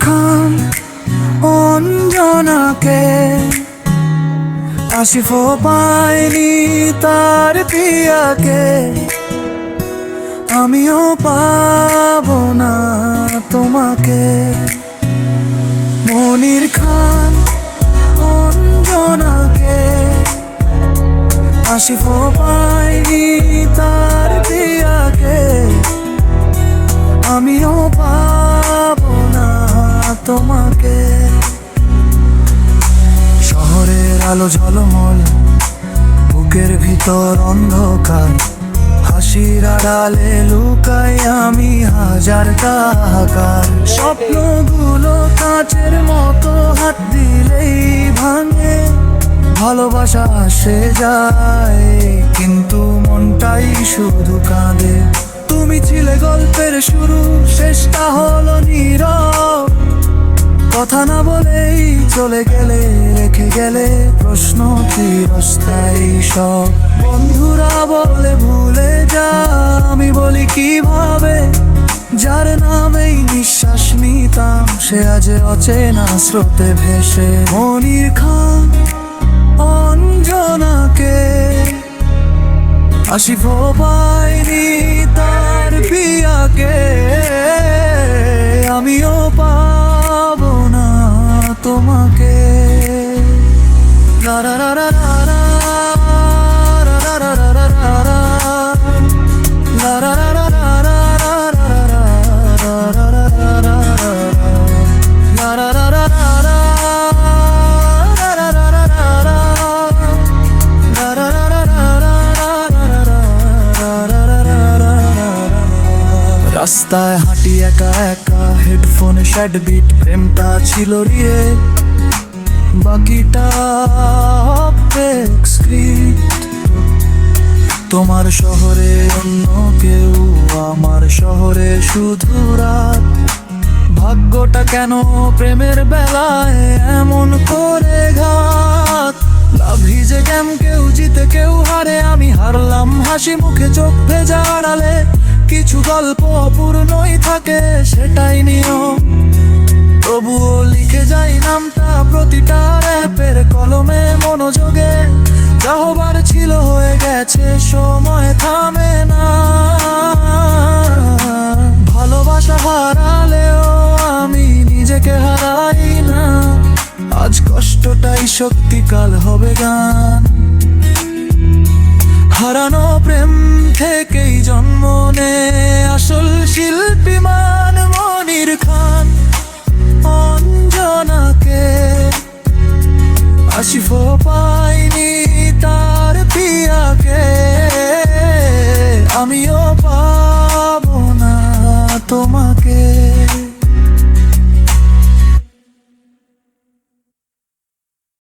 খান, অঞ্জনাকে আশিফ পাইনি তার পিয়াকে। আমিও পাব না তোমাকে। মনির খান, অঞ্জনাকে আশিফ পাইনি তার পিয়াকে। আমিও পা তোমাকে। শহরের আলো ঝলমল, বুকের ভিতর অন্ধকার, হাসির আড়ালে লুকাই আমি হাজার টাকার। স্বপ্নগুলো কাচের মতো হাত দিলেই ভাঙে, ভালোবাসা আসে যায়, কিন্তু মনটাই শুধু কাঁদে। তুমি ছিলে গল্পের শুরু, শেষটা হলো নীরব। কথা না বলেই চলে গেলে, রেখে গেলে প্রশ্ন চিরস্থায়ী সব। বন্ধুরা বলে ভুলে যা, আমি বলি কীভাবে? যার নামেই নিঃশ্বাস নিতাম, সে আজ অচেনা স্রোতে ভেসে। মনির খান, অঞ্জনাকে আসিফ পাইনি তার পিয়াকে। রাস্তায় হাঁটি একা একা হেডফোনে শ্যাড বিট প্রেমটা ছিল রিয়ে বাকিটা তোমার শহরে অন্য কেউ, আমার শহরে শুধু রাত। ভাগ্যটা কেন প্রেমের বেলায় এমন করে ঘাত? লাভি যে কেম কেউ জিতে, কেউ হারে, আমি হারলাম হাসি মুখে চোখ ভেজা আড়ালে। কিছু গল্প অপূর্ণই থাকে, সেটাই নিয়ম। তবুও লিখে যাই নামটা প্রতিটা র্যাপের কলমে মনোযোগে। যা হবার ছিল হয়ে গেছে, সময় থামে না। ভালোবাসা হারালেও আমি নিজেকে হারাই না। আজ কষ্টটাই শক্তিকাল হবে গান। হারানো প্রেম থেকেই জন্ম নে। আসল শিল্পী মান মনির খান। তোমাকে।